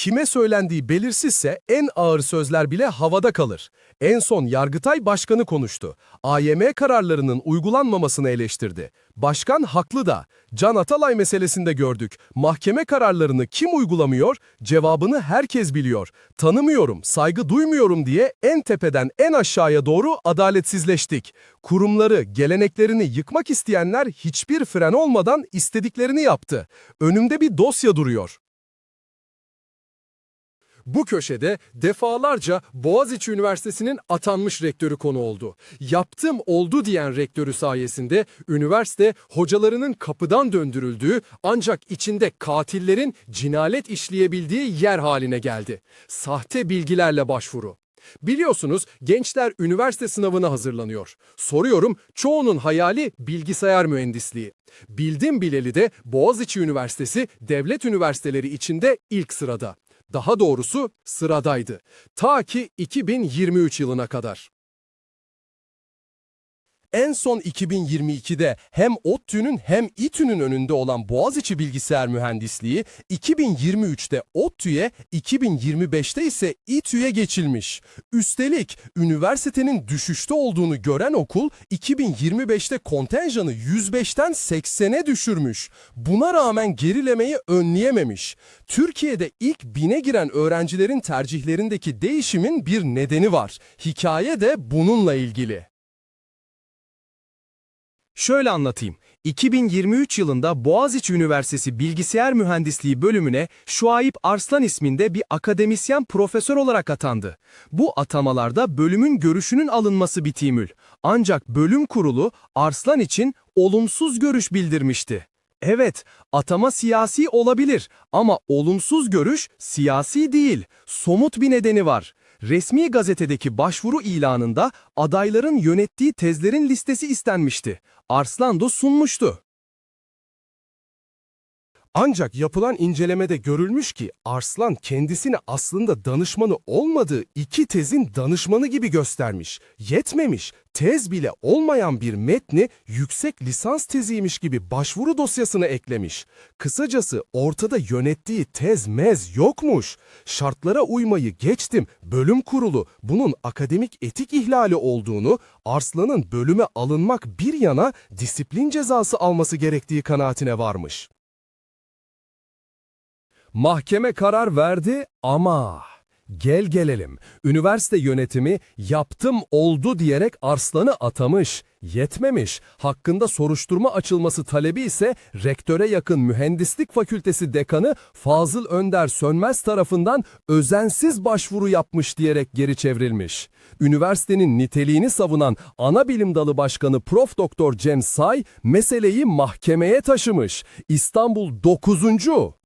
Kime söylendiği belirsizse en ağır sözler bile havada kalır. En son Yargıtay Başkanı konuştu. AYM kararlarının uygulanmamasını eleştirdi. Başkan haklı da. Can Atalay meselesinde gördük. Mahkeme kararlarını kim uygulamıyor? Cevabını herkes biliyor. Tanımıyorum, saygı duymuyorum diye en tepeden en aşağıya doğru adaletsizleştik. Kurumları, geleneklerini yıkmak isteyenler hiçbir fren olmadan istediklerini yaptı. Önümde bir dosya duruyor. Bu köşede defalarca Boğaziçi Üniversitesi'nin atanmış rektörü konu oldu. Yaptım oldu diyen rektörü sayesinde üniversite hocalarının kapıdan döndürüldüğü ancak içinde katillerin cinalet işleyebildiği yer haline geldi. Sahte bilgilerle başvuru. Biliyorsunuz gençler üniversite sınavına hazırlanıyor. Soruyorum çoğunun hayali bilgisayar mühendisliği. Bildim bileli de Boğaziçi Üniversitesi devlet üniversiteleri içinde ilk sırada. Daha doğrusu sıradaydı. Ta ki 2023 yılına kadar. En son 2022'de hem ODTÜ'nün hem İTÜ'nün önünde olan Boğaziçi Bilgisayar Mühendisliği 2023'te ODTÜ'ye, 2025'te ise İTÜ'ye geçilmiş. Üstelik üniversitenin düşüşte olduğunu gören okul 2025'te kontenjanı 105'ten 80'e düşürmüş. Buna rağmen gerilemeyi önleyememiş. Türkiye'de ilk bine giren öğrencilerin tercihlerindeki değişimin bir nedeni var. Hikaye de bununla ilgili. Şöyle anlatayım. 2023 yılında Boğaziçi Üniversitesi Bilgisayar Mühendisliği bölümüne Şuayip Arslan isminde bir akademisyen profesör olarak atandı. Bu atamalarda bölümün görüşünün alınması bitimül. Ancak bölüm kurulu Arslan için olumsuz görüş bildirmişti. Evet, atama siyasi olabilir ama olumsuz görüş siyasi değil, somut bir nedeni var. Resmi gazetedeki başvuru ilanında adayların yönettiği tezlerin listesi istenmişti. Arslan da sunmuştu. Ancak yapılan incelemede görülmüş ki Arslan kendisini aslında danışmanı olmadığı iki tezin danışmanı gibi göstermiş. Yetmemiş, tez bile olmayan bir metni yüksek lisans teziymiş gibi başvuru dosyasına eklemiş. Kısacası ortada yönettiği tez mez yokmuş. Şartlara uymayı geçtim, bölüm kurulu bunun akademik etik ihlali olduğunu, Arslan'ın bölüme alınmak bir yana disiplin cezası alması gerektiği kanaatine varmış. Mahkeme karar verdi ama gel gelelim. Üniversite yönetimi yaptım oldu diyerek Arslan'ı atamış. Yetmemiş. Hakkında soruşturma açılması talebi ise rektöre yakın Mühendislik Fakültesi dekanı Fazıl Önder Sönmez tarafından özensiz başvuru yapmış diyerek geri çevrilmiş. Üniversitenin niteliğini savunan ana bilim dalı başkanı Prof. Doktor Cem Say meseleyi mahkemeye taşımış. İstanbul 9.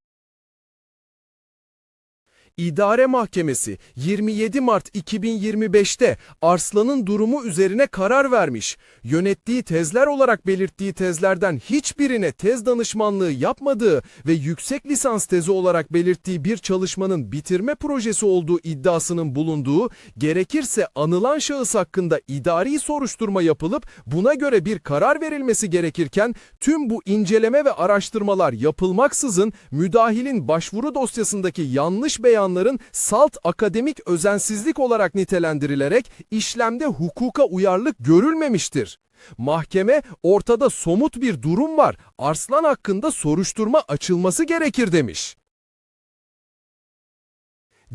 İdare Mahkemesi 27 Mart 2025'te Arslan'ın durumu üzerine karar vermiş. Yönettiği tezler olarak belirttiği tezlerden hiçbirine tez danışmanlığı yapmadığı ve yüksek lisans tezi olarak belirttiği bir çalışmanın bitirme projesi olduğu iddiasının bulunduğu, gerekirse anılan şahıs hakkında idari soruşturma yapılıp buna göre bir karar verilmesi gerekirken tüm bu inceleme ve araştırmalar yapılmaksızın müdahilin başvuru dosyasındaki yanlış beyanların salt akademik özensizlik olarak nitelendirilerek işlemde hukuka uyarlık görülmemiştir. Mahkeme ortada somut bir durum var. Arslan hakkında soruşturma açılması gerekir demiş.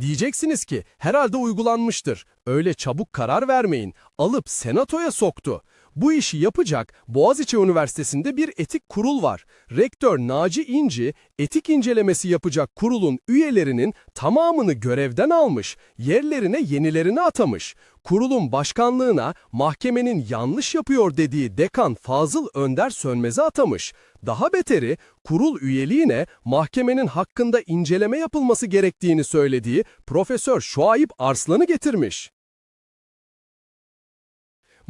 Diyeceksiniz ki herhalde uygulanmıştır. Öyle çabuk karar vermeyin. Alıp senatoya soktu. Bu işi yapacak Boğaziçi Üniversitesi'nde bir etik kurul var. Rektör Naci İnci, etik incelemesi yapacak kurulun üyelerinin tamamını görevden almış, yerlerine yenilerini atamış. Kurulun başkanlığına mahkemenin yanlış yapıyor dediği dekan Fazıl Önder Sönmez'i atamış. Daha beteri kurul üyeliğine mahkemenin hakkında inceleme yapılması gerektiğini söylediği Profesör Şuayip Arslan'ı getirmiş.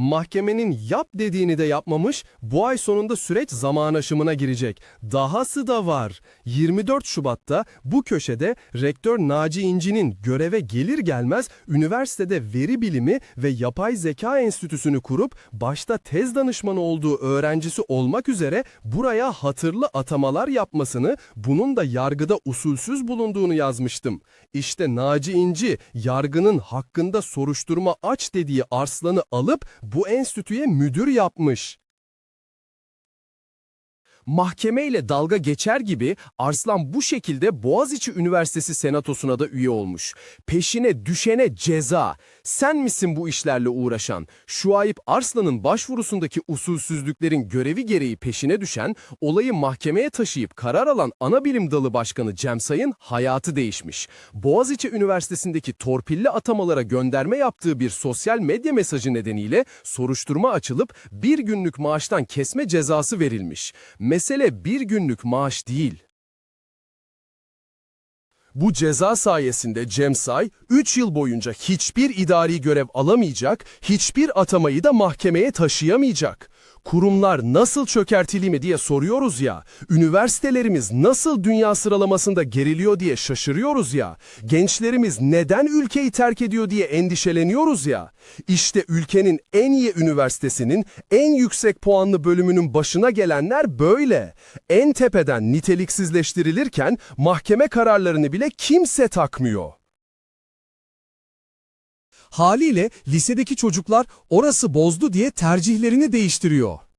Mahkemenin yap dediğini de yapmamış, bu ay sonunda süreç zaman aşımına girecek. Dahası da var. 24 Şubat'ta bu köşede rektör Naci İnci'nin göreve gelir gelmez üniversitede veri bilimi ve yapay zeka enstitüsünü kurup başta tez danışmanı olduğu öğrencisi olmak üzere buraya hatırlı atamalar yapmasını, bunun da yargıda usulsüz bulunduğunu yazmıştım. İşte Naci İnci yargının hakkında soruşturma aç dediği Arslan'ı alıp bu enstitüye müdür yapmış. Mahkemeyle dalga geçer gibi Arslan bu şekilde Boğaziçi Üniversitesi Senatosu'na da üye olmuş. Peşine düşene ceza. Sen misin bu işlerle uğraşan? Şuayip Arslan'ın başvurusundaki usulsüzlüklerin görevi gereği peşine düşen, olayı mahkemeye taşıyıp karar alan ana bilim dalı başkanı Cem Say'ın hayatı değişmiş. Boğaziçi Üniversitesi'ndeki torpilli atamalara gönderme yaptığı bir sosyal medya mesajı nedeniyle soruşturma açılıp bir günlük maaştan kesme cezası verilmiş. Mesele bir günlük maaş değil. Bu ceza sayesinde Cem Say 3 yıl boyunca hiçbir idari görev alamayacak, hiçbir atamayı da mahkemeye taşıyamayacak. Kurumlar nasıl çökertili mi diye soruyoruz ya, üniversitelerimiz nasıl dünya sıralamasında geriliyor diye şaşırıyoruz ya, gençlerimiz neden ülkeyi terk ediyor diye endişeleniyoruz ya, işte ülkenin en iyi üniversitesinin en yüksek puanlı bölümünün başına gelenler böyle. En tepeden niteliksizleştirilirken mahkeme kararlarını bile kimse takmıyor. Haliyle lisedeki çocuklar orası bozdu diye tercihlerini değiştiriyor.